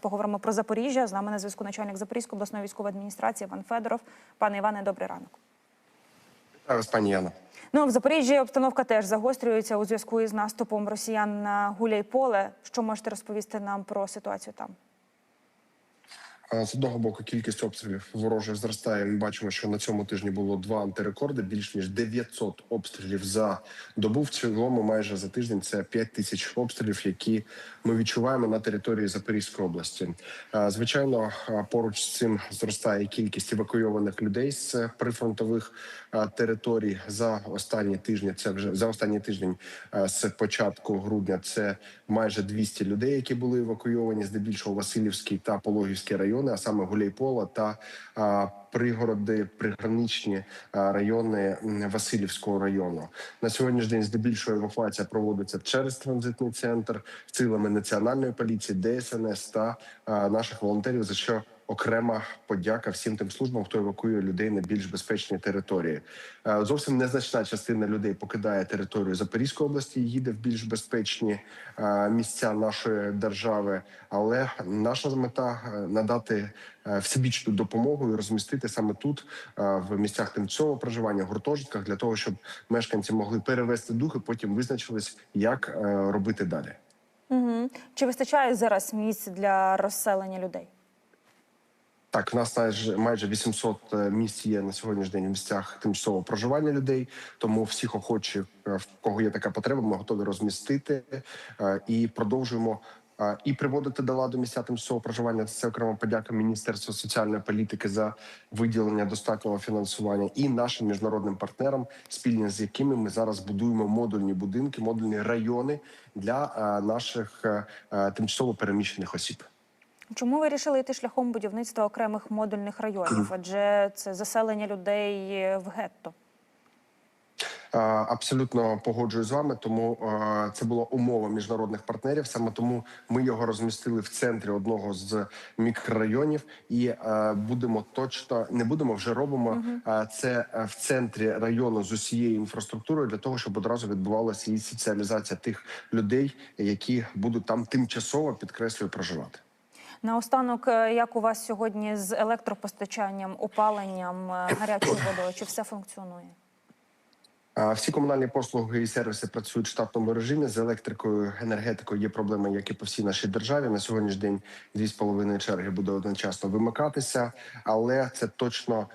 Поговоримо про Запоріжжя. З нами на зв'язку начальник Запорізької обласної військової адміністрації Іван Федоров. Пане Іване, добрий ранок. Вітаю вас, пані Яна. Ну в Запоріжжі обстановка теж загострюється у зв'язку із наступом росіян на Гуляйполе. Що можете розповісти нам про ситуацію там? З одного боку, кількість обстрілів ворожих зростає. Ми бачимо, що на цьому тижні було два антирекорди. Більш ніж 900 обстрілів за добу. В цілому, майже за тиждень це 5 тисяч обстрілів, які ми відчуваємо на території Запорізької області. Звичайно, поруч з цим зростає кількість евакуйованих людей з прифронтових територій за останні тижні. Це вже за останній тиждень з початку грудня. Це майже 200 людей, які були евакуйовані, здебільшого Васильівський та Пологівський райони, а саме Гуляйпола та пригороди, приграничні райони Васильівського району. На сьогоднішній день здебільшого евакуація проводиться через транзитний центр силами національної поліції, ДСНС та наших волонтерів. За що окрема подяка всім тим службам, хто евакуює людей на більш безпечні території. Е, Зовсім незначна частина людей покидає територію Запорізької області, їде в більш безпечні е, місця нашої держави. Але наша мета е, надати всебічну допомогу і розмістити саме тут, в місцях тимчасового проживання, гуртожитках, для того, щоб мешканці могли перевести дух і потім визначились, як робити далі. Угу. Чи вистачає зараз місць для розселення людей? Так, в нас майже майже 800 місць є на сьогоднішній день в місцях тимчасового проживання людей. Тому всіх охочих, е, в кого є така потреба, ми готові розмістити е, і продовжуємо. е, І приводити до ладу місця тимчасового проживання це окрема подяка Міністерству соціальної політики за виділення достатнього фінансування і нашим міжнародним партнерам, спільно з якими ми зараз будуємо модульні будинки, модульні райони для е, наших е, е, тимчасово переміщених осіб. Чому ви вирішили йти шляхом будівництва окремих модульних районів? Адже це заселення людей в гетто. Е, Абсолютно погоджуюсь з вами, тому е, це була умова міжнародних партнерів. Саме тому ми його розмістили в центрі одного з мікрорайонів, і е, будемо точно не будемо вже робимо е, це е, в центрі району з усією інфраструктурою для того, щоб одразу відбувалася і соціалізація тих людей, які будуть там тимчасово підкреслюю проживати. Наостанок, е, як у вас сьогодні з електропостачанням, опаленням, е, гарячою водою? Чи все функціонує? Всі комунальні послуги і сервіси працюють в штатному режимі. З електрикою, енергетикою є проблеми, як і по всій нашій державі. На сьогоднішній день дві з половиною черги буде одночасно вимикатися, але це точно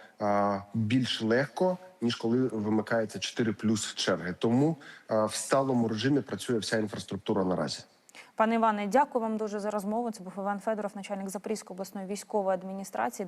більш легко ніж коли вимикається 4 плюс черги. Тому а, в сталому режимі працює вся інфраструктура наразі. Пане Іване, дякую вам дуже за розмову. Це був Іван Федоров, начальник Запорізької обласної військової адміністрації.